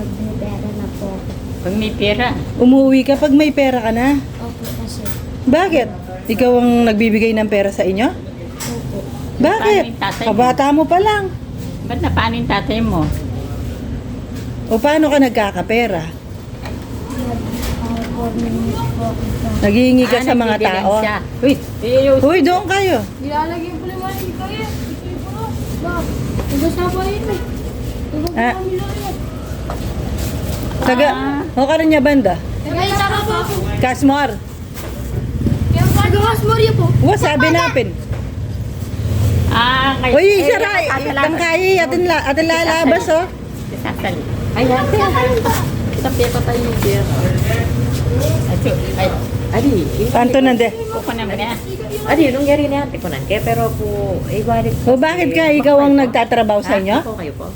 pag may pera na po. Pag may pera. Umuwi ka pag may pera ka na. Opo kasi. Bakit? Ikaw ang nagbibigay ng pera sa inyo? Opo. Bakit? Paano? Kabata mo pa lang. Ba't na paano yung tatay mo? O paano ka nagkakapera? Naghihingi ka Ah, sa mga tao. siya. Uy, iyo. Uy, doon kayo. Nilalagyan ko naman yung kaya. Ito yung mga. Ba? Nag-asapa yun eh. Ah. Taga, Ah. o ka rin niya banda? Guys, saka po. Kasmar. Yung Taga-was Maria po. Wa, sabi napin. Ah, kayo. Uy, Eh, sara, nakakalaban. itang kaya, atin, la, atin lalabas, oh. Sasali. Ay, ate. Tapi pa tayo yung beer. Ay. Adi, Kanto nande. kuko naman na. Adi, nung yari na ate ko nanke, pero po, eh, balik O bakit ka ikaw ang nagtatrabaho sa inyo? Ako kayo po.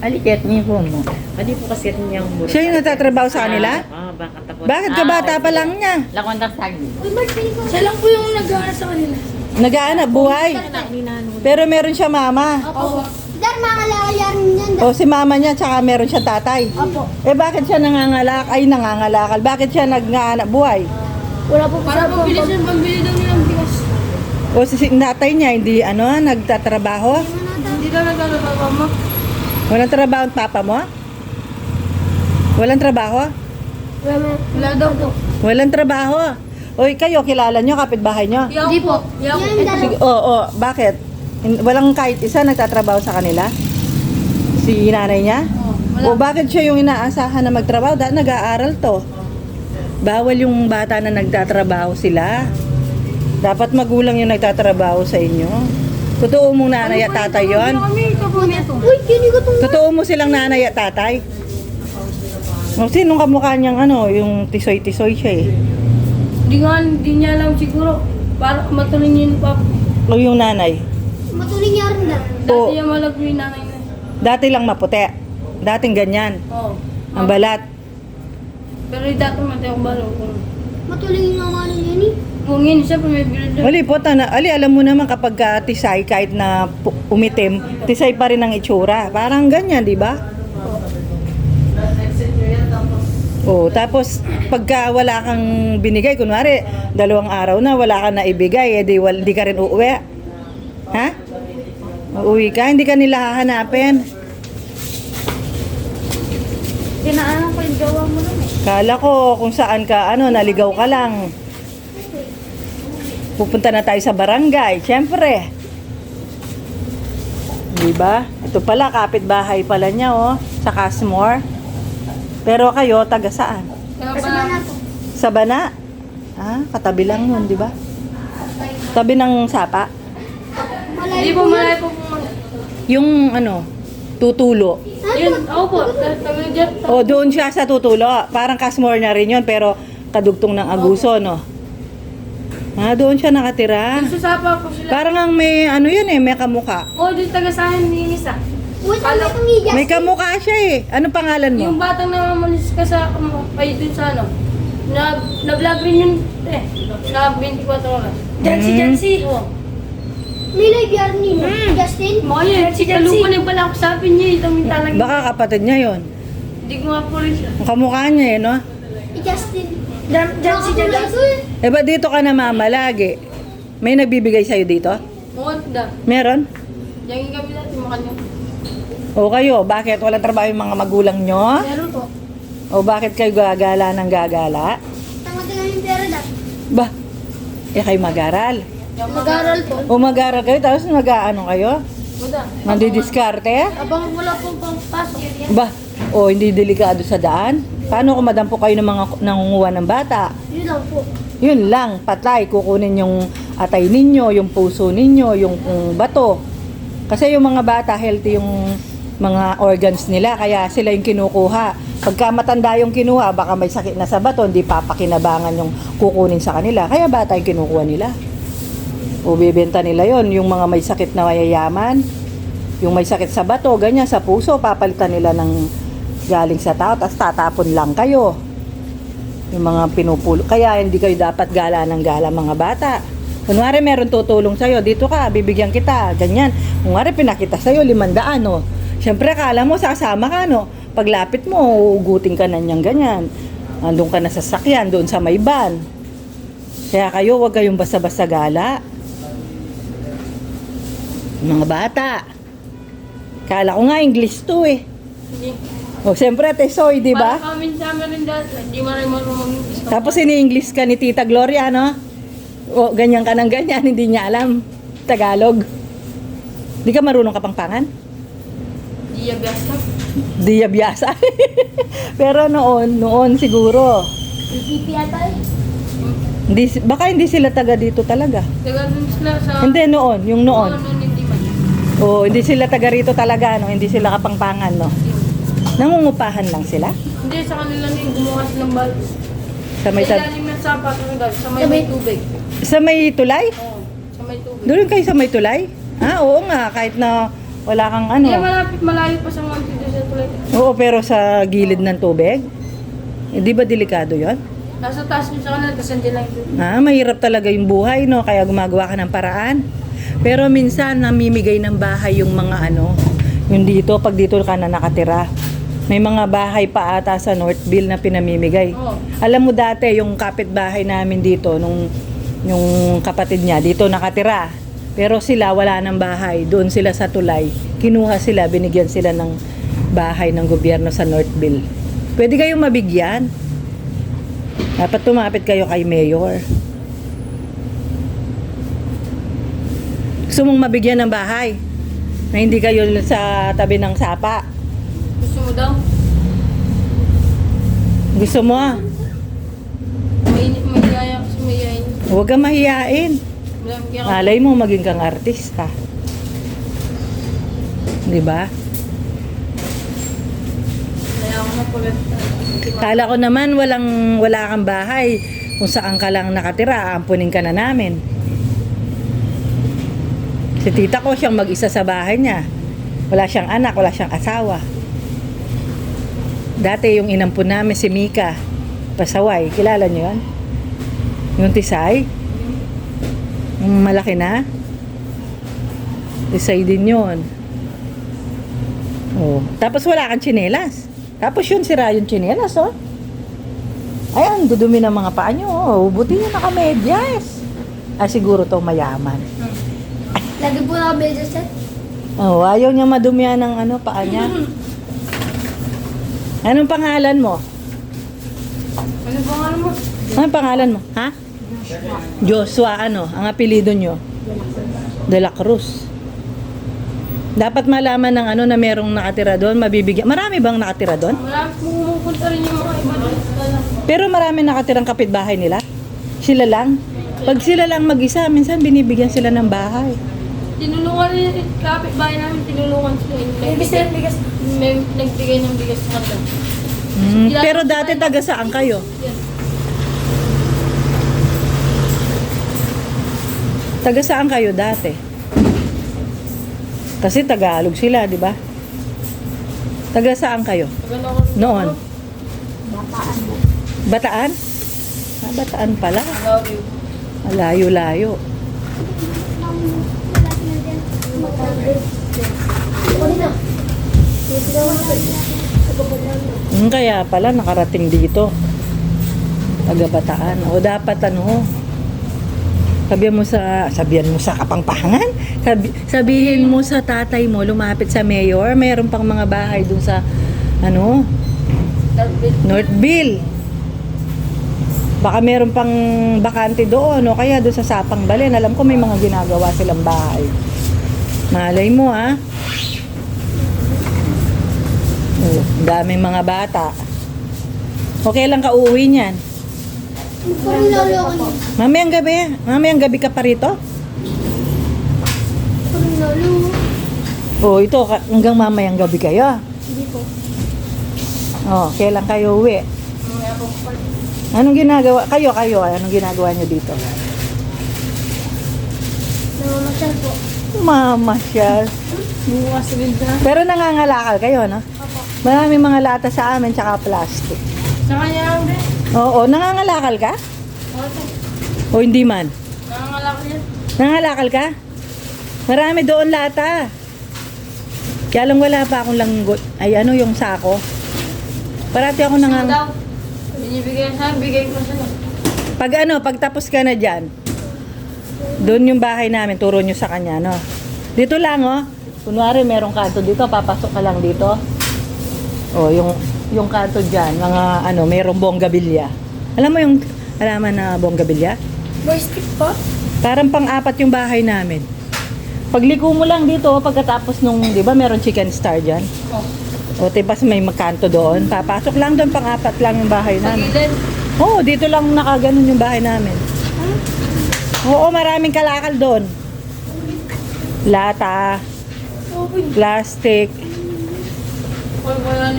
Alikit niyo po mo. Adi po kasi rin yung mura. Siya yung nagtatrabaho sa kanila? Ah, baka tapos. Bakit ka Ah, bata pa lang niya? Lakondak sagi. Siya lang po yung nag-aaral sa kanila. Nagaanap buhay. Pero meron siya mama. Opo. Dar, makalakayan yan. O si mama niya, tsaka meron siya tatay. Opo. Eh bakit siya nangangalak? Ay, nangangalakal. Bakit siya nagngaanak buhay? Wala po Para po bilis yung pagbili daw nilang bigas. O si si- tatay niya, hindi ano, nagtatrabaho? Hindi daw nagkakabawa mo. Walang trabaho ang papa mo? Walang trabaho? Wala daw po. Walang trabaho. Oy, kayo, kilala nyo, kapitbahay nyo? Hindi po. Oo, oo, bakit? Hin- Walang kahit isa nagtatrabaho sa kanila? Si nanay niya? O bakit siya yung inaasahan na magtrabaho? Dahil nag-aaral to. Bawal yung bata na nagtatrabaho sila. Dapat magulang yung nagtatrabaho sa inyo. Totoo mong nanay at tatay yon? Uy, kinig ko. Totoo mo silang nanay at tatay? O sinong kamukha niyang ano, yung tisoy-tisoy siya eh. Hindi nga, hindi niya alam siguro. Para matuloy niya yung papa. O yung nanay. Matuling niya rin. Oo. Dati yung malagwi yung nanay na. Dati lang maputi. Dating ganyan. Oo. Ang balat. Pero yung dati mati ako balo. Matuling yung mga ano yan eh. kung yun, siya bilid doon. Ali po, tana, ali, alam mo naman kapag ka tisay, kahit na pu- umitim, tisay pa rin ang itsura. Parang ganyan, di ba? Oh, tapos pagka wala kang binigay, kunwari, dalawang araw na wala ka na ibigay, eh, di, wal, di ka rin uuwi. Ha? Uuwi ka, hindi ka nila hahanapin. Tinaanan ko yung gawa mo nun. Kala ko kung saan ka, ano, naligaw ka lang. Pupunta na tayo sa barangay, syempre. Di ba? Ito pala, kapitbahay pala niya, oh, sa Casmore. Pero kayo, taga saan? Sa Bana? Ah, katabi lang yun, di ba? Tabi ng sapa. hindi po malay po. Yung, ano, tutulo. Yun, ako po. Tagal dyan. O, doon siya sa tutulo. Parang Casmore na rin yun, pero kadugtong ng Aguso, no? Ah, doon siya nakatira. Susapa po sila. Parang ang may, ano yun eh, may kamuka. Oo, dito taga sa akin ni Nisa. Uy, itong higas. May kamukha siya eh. Ano pangalan mo? Yung batang namamalis ka sa kamo, ay dun sa ano. Na, na-vlog rin yun eh. Na 24 oras. Jancy. Oo. Live yarn nino. Justin? Mga yun, si Kalupa nagbalak sa akin niya. Ito may talaga. Baka kapatid niya yon. Hindi ko nga po rin siya. Ang kamukha niya eh, no? Eh, Justin. Jan, Jan, si Jan. Eh, ba dito ka namamalagi? May nagbibigay sa'yo dito? Oo, da. Meron? Diyan yung kami natin makanya. O kayo, bakit walang trabaho yung mga magulang nyo? Meron po. O bakit kayo gagala ng gagala? Tama-tama yung pera dar. Ba, eh kayo mag-aral. Mag-aral po. O mag-aral kayo, tapos mag-ano kayo? Wala. Mandidiskarte? Abang wala pong pangpasok. Ba, o hindi delikado sa daan? Paano kung madampo kayo ng mga nangunguha ng bata? Yun lang po. Yun lang, patay, kukunin yung atay ninyo, yung puso ninyo, yung, yung bato. Kasi yung mga bata, healthy yung mga organs nila, kaya sila yung kinukuha. Pagka matanda yung kinuha, baka may sakit na sa bato, hindi papakinabangan yung kukunin sa kanila. Kaya bata yung kinukuha nila. O bibenta nila yon yung mga may sakit na mayayaman, yung may sakit sa bato, ganyan, sa puso, papalitan nila ng galing sa tao, tapos tatapon lang kayo yung mga pinupulo. Kaya hindi kayo dapat gala ng gala mga bata. Kunwari meron tutulong sa'yo, dito ka, bibigyan kita, ganyan. Kunwari pinakita sa'yo, limandaan, no. Siyempre, kala mo, sasama ka, no. paglapit mo, uugutin ka na niyang ganyan. Andun ka na sa sakyan, doon sa may van. Kaya kayo, huwag kayong basta-basta gala. Mga bata. Kala ko nga English to eh. Hindi. O, siyempre, Tesoy, di ba? Para kami sa amin rin dati, hindi mo rin marunong mag-English. Tapos ini-English ka ni Tita Gloria, no? O, ganyan ka ng ganyan, hindi niya alam. Tagalog. Di ka marunong kapangpangan? Hindi yabiyasa. Di yabiyasa. Pero noon, noon siguro. Eh. Hindi, si- baka hindi sila taga dito talaga. Taga dun sila sa... Hindi, noon, yung noon. Noon, hindi man. O, hindi sila taga rito talaga, no? Hindi sila kapangpangan, no? Nangungupahan lang sila. Hindi, sa kanila na yung gumawa silang bal. Sa may, Sa talaga, sa may, Sa may- may tubig. sa may tulay? Oo, sa may tubig. Doon kayo sa may tulay? Ah, oo nga, kahit na wala kang ano. Hindi, malapit, malayo pa sa Monte doon sa tulay. Oo, pero sa gilid ng tubig? Eh, di ba delikado yon? Nasa taas nyo sa kanila, tapos andyan lang Ah, mahirap talaga yung buhay, no? Kaya gumagawa ka ng paraan. Pero minsan, namimigay ng bahay yung mga ano, yung dito, pag dito ka na nakatira. May mga bahay pa ata sa Northville na pinamimigay. Oo. Alam mo dati, yung kapitbahay namin dito, nung yung kapatid niya, dito nakatira. Pero sila, wala ng bahay. Doon sila sa tulay. Kinuha sila, binigyan sila ng bahay ng gobyerno sa Northville. Pwede kayong mabigyan. Dapat tumapit kayo kay Mayor. Gusto mong mabigyan ng bahay na hindi kayo sa tabi ng sapa. Gusto mo daw? Gusto mo ah. May, may yaya may yaya. Huwag kang mahiyain. Malay mo maging kang artista. Di ba? Kala ko naman walang wala kang bahay. Kung saan ka lang nakatira, ampunin ka na namin. Si tita ko siyang mag-isa sa bahay niya. Wala siyang anak, wala siyang asawa. Dati yung inampun namin si Mika Pasaway. Kilala niyo yun? Yung Tisay? Yung malaki na? Tisay din yun. Oh. Tapos wala kang tsinelas. Tapos yun, sira yung tsinelas, oh. Ayan, dudumi ng mga paa nyo, oh. Buti yung nakamedyas. Ah, siguro to mayaman. Lagi po na kami set. Oh, ayaw niya madumihan ng ano, paa niya. Anong pangalan mo? Ano ba nga naman? Anong pangalan mo? Ha? Joshua, ano? Ang apelido nyo? De la Cruz. Dapat malaman ng ano na merong nakatira doon, mabibigyan. Marami bang nakatira doon? Malapit mo pumupunta rin yung mga iba doon. Pero marami nakatirang kapitbahay nila. Sila lang. Pag sila lang mag-isa, minsan binibigyan sila ng bahay. Tinulungan rin yung kapitbahay namin, tinulungan sila. May bigas. May nagbigay ng bigas sa kanila. Mm, pero dati taga saan kayo? Yan. Taga saan kayo dati? Kasi Tagalog sila, di ba? Taga saan kayo? Maganda ko. Noon? Bataan? Ah, Bataan pala. Love you. Malayo-layo. Kunin na. Dito daw natin. Sa baba na. Hmm, kaya pala nakarating dito. Taga Bataan. O dapat ano, sabihan mo sa, sabihan mo sa kapangpangan, sabi, sabihin mo sa tatay mo, lumapit sa mayor, mayroon pang mga bahay dun sa, ano. Northville. Baka meron pang bakante doon o kaya doon sa Sapang Balen. Alam ko may mga ginagawa silang bahay. Malay mo ah. Oh, daming mga bata. Okay lang ka uuwi niyan. Mamayang gabi. Mamayang gabi ka pa rito? Oh, ito hanggang mamayang gabi kayo. Hindi po. Oh, kailan kayo uwi? Anong ginagawa? Kayo, kayo. Anong ginagawa niyo dito? Namamasyal po. Mamasyal. Bukas rin sa... Pero nangangalakal kayo, no? Opo. Maraming mga lata sa amin, tsaka plastic. Sa kanya lang din. Oo, nangangalakal ka? Okay. O hindi man? Nangangalak yan. Nangangalakal ka? Marami doon lata. Kaya lang wala pa akong langgot. Ay ano yung sako. Parati ako nangang... daw. Binibigay sa bigay ko sa Pag ano, pag tapos ka na dyan, doon yung bahay namin, turo nyo sa kanya, no? Dito lang, oh. Kunwari, merong kanto dito, papasok ka lang dito. Oh, yung yung kanto dyan, mga ano, merong bonggabilya. Alam mo yung alaman na bonggabilya? Boy stick po. Parang pang-apat yung bahay namin. Pagliko mo lang dito, pagkatapos nung, di ba, meron chicken star dyan? Oh. O, tipas may magkanto doon. Papasok lang doon, pang-apat lang yung bahay namin. Oo, dito lang nakaganon yung bahay namin. Oo, maraming kalakal doon. Lata, plastic.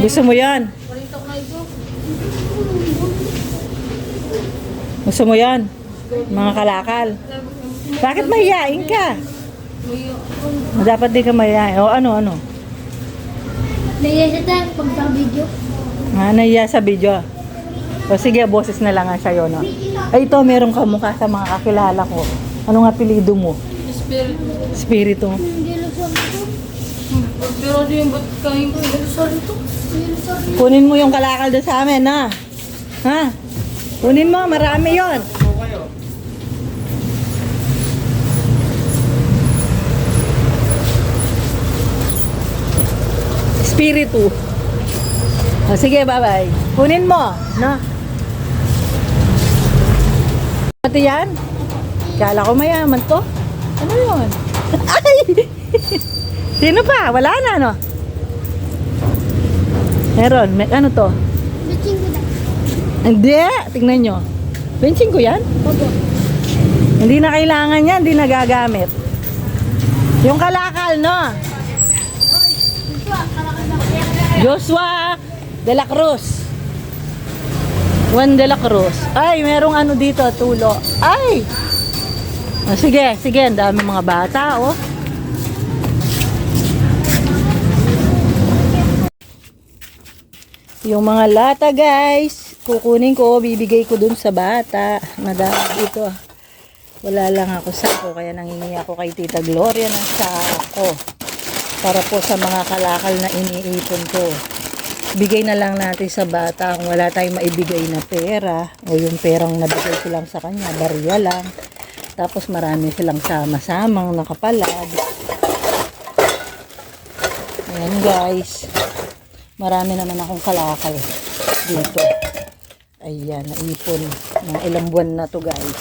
Gusto mo yan? Gusto mo yan? Mga kalakal. Bakit mahihain ka? Dapat di ka mahihain. O ano, ano? Naiya siya tayo pag sa video. Ah, nahiya sa video. O sige, boses na lang nga sa'yo, no? Ay, ito, meron ka mukha sa mga kakilala ko. Ano nga apelido mo? Pero di yung ba't kain ko? Lang sa video. Kunin mo yung kalakal doon sa amin, ha? Ha? Kunin mo, marami yon. Spiritu. O sige, bye-bye. Kunin mo, no? Pati yan? Kala ko mayaman to. Ano yun? Ay! Sino pa? Wala na, no? Meron. May, ano to? Bitching ko na. Hindi. Tingnan nyo. Benching ko yan? Opo. Hindi na kailangan yan. Hindi nagagamit. Yung kalakal, no? Joshua de la Cruz. Juan de la Cruz. Ay, merong ano dito, tulo. Ay! O, sige, sige. Ang dami mga bata, oh. Yung mga lata, guys. Kukunin ko, bibigay ko dun sa bata. Madami dito. Wala lang ako sako, kaya nangingi ako kay Tita Gloria ng sako. Para po sa mga kalakal na iniipon ko. Bigay na lang natin sa bata kung wala tayong maibigay na pera o yung perang nabigay ko lang sa kanya, barya lang. Tapos marami silang sama-samang nakapalad. Ayan guys. Marami naman akong kalakal dito. Ayan, naipon. Mga ilang buwan na to guys.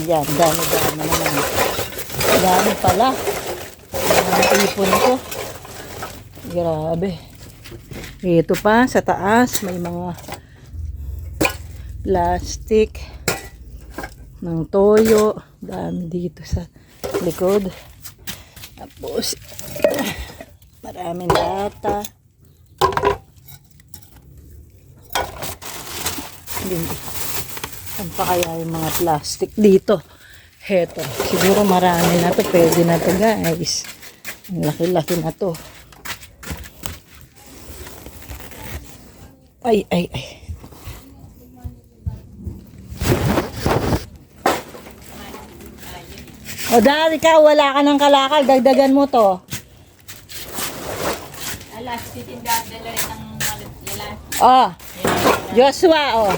Ayan, dami-dami naman. Dami pala. Ang ipon ko. Grabe. Ito pa, sa taas, may mga plastic ng toyo. Dami dito sa likod. Tapos, maraming lata. Hindi. Saan pa kaya yung mga plastic dito? Heto. Siguro marami na to. Pwede na to guys. Ang laki-laki na to. Ay, ay, ay. O dahil ikaw wala ka ng kalakal, dagdagan mo to. Alas, titinda, dala rin ng lalas. Oh, Joshua, oh.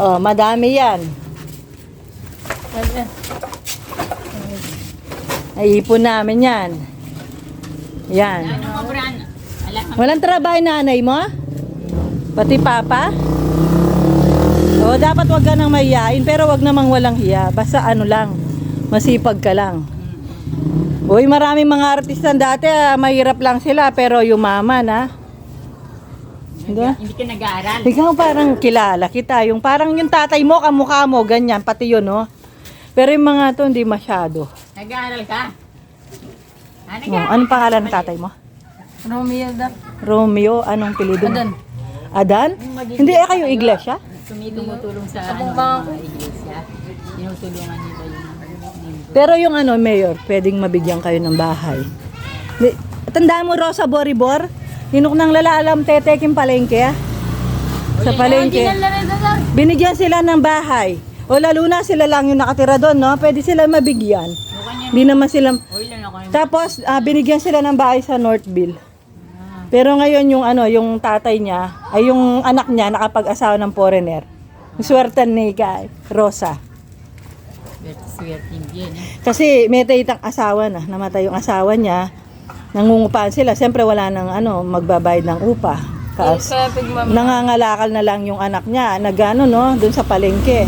Oh, madami yan. Naipon namin yan. Yan. Ano mo, Bran? Alas, Walang trabaho nanay mo? Pati papa? O, dapat wag ka nang mahiyain, pero wag namang walang hiya. Basta ano lang, masipag ka lang. Uy, maraming mga artista dati, ah, mahirap lang sila, pero yumaman, ha? Hindi? hindi ka nag-aaral. Ikaw parang kilala kita. Yung parang yung tatay mo, kamukha mo, ganyan, pati yun, no? Pero yung mga to, hindi masyado. Nag-aaral ka? Ah, Oh, anong pangalan ng tatay mo? Romeo da. Romeo, anong pilido mo? Adan. Adan? Hindi, eh kayo iglesia? Tumutulong sa ano, mga iglesia. Tinutulungan nila yung membro. Pero yung ano, mayor, pwedeng mabigyan kayo ng bahay. Tandaan mo, Rosa Boribor? Ninok ng lalalam tetekin palengke, ah. Sa palengke. Binigyan sila ng bahay. O lalo na sila lang yung nakatira doon, no? Pwede sila mabigyan. Hindi naman sila... Tapos, ah, binigyan sila ng bahay sa Northville. Pero ngayon yung ano, yung tatay niya, ay yung anak niya nakapag-asawa ng foreigner. Swerte ni kay Rosa. Swerte yan. eh. Kasi may taytang asawa na, namatay yung asawa niya. Nangungupahan sila. Siyempre wala nang ano, magbabayad ng upa. Kaas, nangangalakal na lang yung anak niya. Nagano no, dun sa palengke.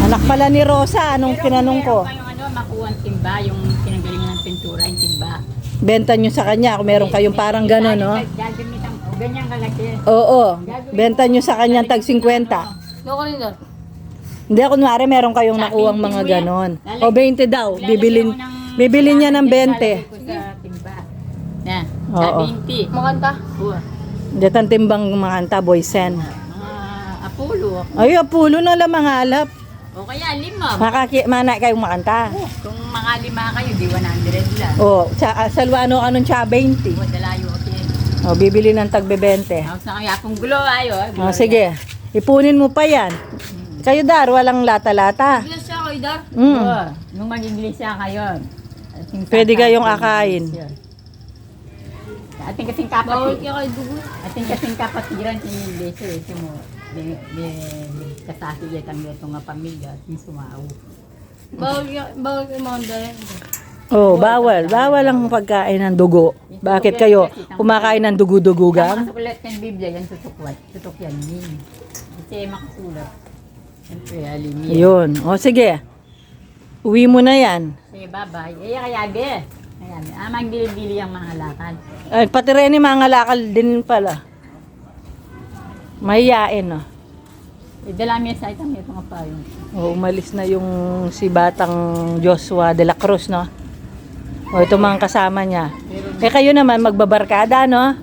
Anak pala ni Rosa, anong kinanong ko. Meron kayong ano, makuha ang timba, yung pinanggalingan ng pintura, yung timba. Benta nyo sa kanya kung meron kayong parang gano'n, no? Gagamitan ko, ganyan kalaki. Oo, benta nyo sa kanya tag 50. Loko rin Hindi, kunwari meron kayong nakuwang mga ganon. O 20 daw, bibilin, bibili niya ng 20. Lalagay ko sa timba. Na, sa Oo. 20. Makanta. Oo. Diyan timbang makanta, boysen. Mga apulo. Ay, apulo na lang mga alap. O kaya lima. Makaki, mana kayong makanta. Kung mga lima kayo, di 100 lang. O, sa, uh, salwano anong siya, 20. O, dalayo ako yan. O, bibili ng tag 20. Tapos na kaya akong gulo ayo. O, sige, ipunin mo pa yan. Kayo dar, walang lata-lata. Bilas siya kay Dar. Mm. Oo. Nung mag-iglesia kayo. ating Pwede kayong akain. Ating kasing Bawal kapatid. kaya kay Dugo. Ating kasing kapatiran sa iglesia. eh. Sumo. Di, di, kasasi yatang ito nga pamilya. At yung sumao. Bawal kaya, bawal kay mga Dar. Oh, bawal. Bawal ang pagkain ng dugo. Bakit kayo kumakain ng Ang dugo-dugugan? makasulat ng Biblia, yan tutukwat. Tutok yan. Yun. Kasi makasulat. Siyempre, alimi. Yun. O, sige. Uwi mo na yan. Sige, bye-bye. Eh, kaya be. Kaya be. Ah, magdili-dili ang mga lakad. Ay, pati rin yung mga lakal din pala. Mahiyain, no? Eh, dala mo sa itang may mga payong. O, umalis na yung si Batang Joshua de la Cruz, no? O, ito mga kasama niya. Eh, kayo naman, magbabarkada, no?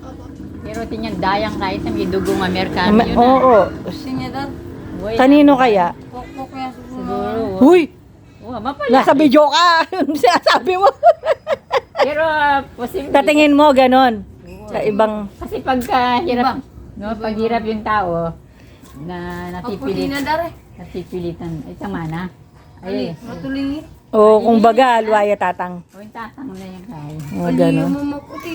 Pero tingnan, dayang kahit na may dugong Amerikano Ma- yun Oo. ah. Gusto niya Dar. Buhay Kanino kaya? Pokpok kaya siguro. Huy! Oh, mapala. Nasa video ka! Yung sinasabi mo. Pero, uh, posible. Tatingin mo, ganon. Sa ibang... Kasi pagka hirap, no, pag hirap yung tao, na Pagputi natipilit, na Dar eh. natipilitan, ay tama na. Ay, matulingi. O, kung baga, luwaya tatang. o yung tatang na yung kaya. O, ganon. mo maputi.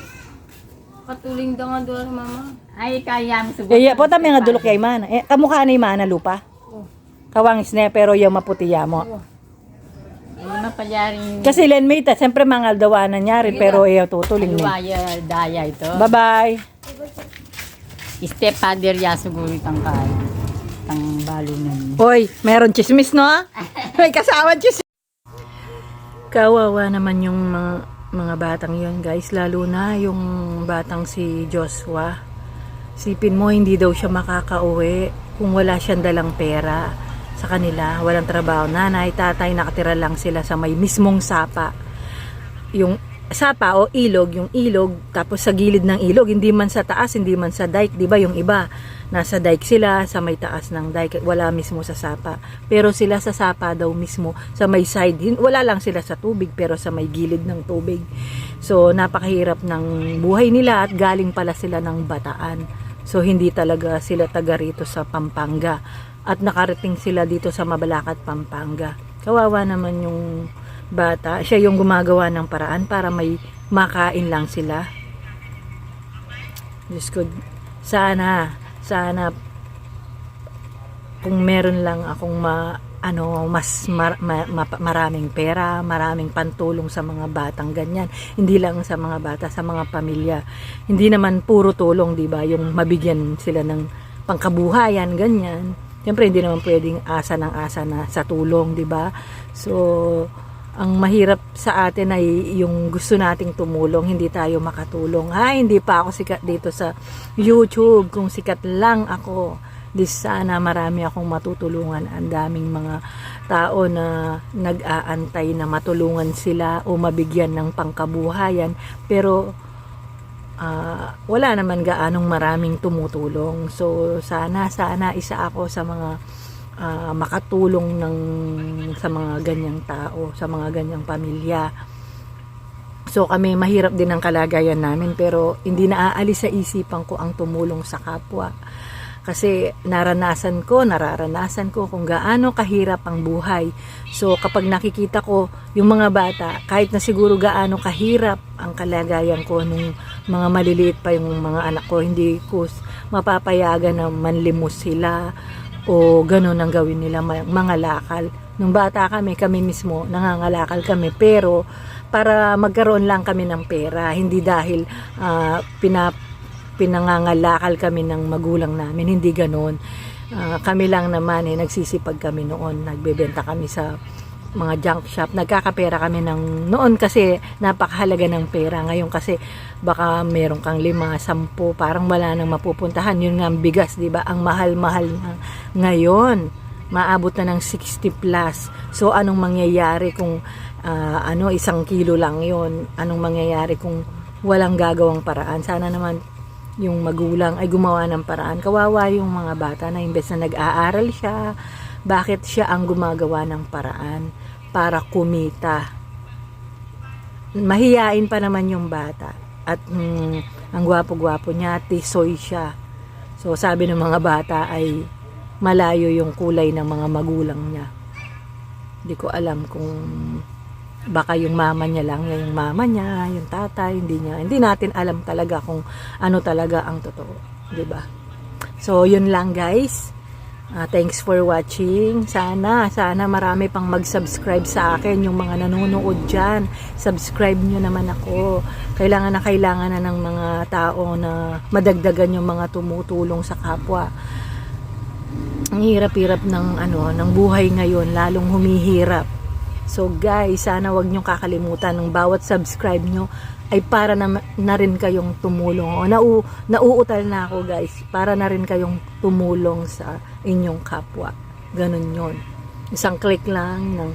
Katuling da nga doon mama. Ay, kaya mo. Eh, yeah, po tami nga dulok kay mana. Eh, kamukha ni mana lupa. Kawangis na, pero yung maputi ya mo. Ay, mapalyaring Kasi lenmate, siyempre mga aldawanan niya rin, pero eh, tutuling niya. luwaya, daya ito. Bye-bye. Stepfather ya siguro itang kaya. Itang balo na niya. Hoy, meron chismis, no? May kasama chismis. Kawawa naman yung mga, mga batang yon guys. Lalo na yung batang si Joshua. Sipin mo, hindi daw siya makakauwi kung wala siyang dalang pera sa kanila. Walang trabaho. Nanay, tatay, nakatira lang sila sa may mismong sapa. Yung sapa o ilog, yung ilog, tapos sa gilid ng ilog, hindi man sa taas, hindi man sa dike, di ba yung iba, nasa dike sila, sa may taas ng dike, wala mismo sa sapa. Pero sila sa sapa daw mismo, sa may side, wala lang sila sa tubig, pero sa may gilid ng tubig. So, napakahirap ng buhay nila at galing pala sila ng bataan. So, hindi talaga sila taga rito sa Pampanga. At nakarating sila dito sa Mabalacat, Pampanga. Kawawa naman yung bata. Siya yung gumagawa ng paraan para may makain lang sila. Diyos ko, sana, sana, kung meron lang akong ma, ano, mas mar, ma- ma- maraming pera, maraming pantulong sa mga batang ganyan. Hindi lang sa mga bata, sa mga pamilya. Hindi naman puro tulong, di ba? Yung mabigyan sila ng pangkabuhayan, ganyan. Siyempre, hindi naman pwedeng asa ng asa na sa tulong, di ba? So, ang mahirap sa atin ay yung gusto nating tumulong, hindi tayo makatulong. Ay, hindi pa ako sikat dito sa YouTube. Kung sikat lang ako, di sana marami akong matutulungan. Ang daming mga tao na nag-aantay na matulungan sila o mabigyan ng pangkabuhayan. Pero ah, wala naman gaanong maraming tumutulong. So sana sana isa ako sa mga ah, makatulong ng sa mga ganyang tao, sa mga ganyang pamilya. So kami mahirap din ang kalagayan namin pero hindi naaalis sa isipan ko ang tumulong sa kapwa. Kasi naranasan ko, nararanasan ko kung gaano kahirap ang buhay. So kapag nakikita ko yung mga bata, kahit na siguro gaano kahirap ang kalagayan ko nung mga maliliit pa yung mga anak ko, hindi ko mapapayagan na manlimos sila o ganun ang gawin nila mga lakal. Nung bata kami, kami mismo nangangalakal kami pero para magkaroon lang kami ng pera, hindi dahil ah, pinap pinangangalakal kami ng magulang namin, hindi ganoon. Ah, kami lang naman eh, nagsisipag kami noon, nagbebenta kami sa mga junk shop, nagkakapera kami ng noon kasi napakahalaga ng pera. Ngayon kasi baka meron kang lima, sampu, parang wala nang mapupuntahan. Yun nga ang bigas, di ba? Ang mahal-mahal na ngayon. Maabot na ng 60 plus. So anong mangyayari kung ah, ano isang kilo lang yon Anong mangyayari kung walang gagawang paraan? Sana naman yung magulang ay gumawa ng paraan. Kawawa yung mga bata na imbes na nag-aaral siya, bakit siya ang gumagawa ng paraan para kumita? Mahiyain pa naman yung bata. At mm, ang gwapo-gwapo niya, tisoy siya. So sabi ng mga bata ay malayo yung kulay ng mga magulang niya. Hindi ko alam kung baka yung mama niya lang, yung mama niya, yung tatay, hindi niya. Hindi natin alam talaga kung ano talaga ang totoo, 'di ba? So, yun lang guys. Ah, thanks for watching. Sana, sana marami pang mag-subscribe sa akin yung mga nanonood dyan. Subscribe nyo naman ako. Kailangan na kailangan na ng mga tao na madagdagan yung mga tumutulong sa kapwa ang hirap-hirap ng ano ng buhay ngayon lalong humihirap so guys sana wag niyo kakalimutan ng bawat subscribe nyo ay para na, na rin kayong tumulong o nau, nauutal na ako guys para na rin kayong tumulong sa inyong kapwa. Ganun yon isang click lang ng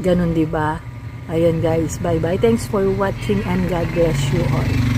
ganun di ba? Ayan guys. Bye bye thanks for watching and God bless you all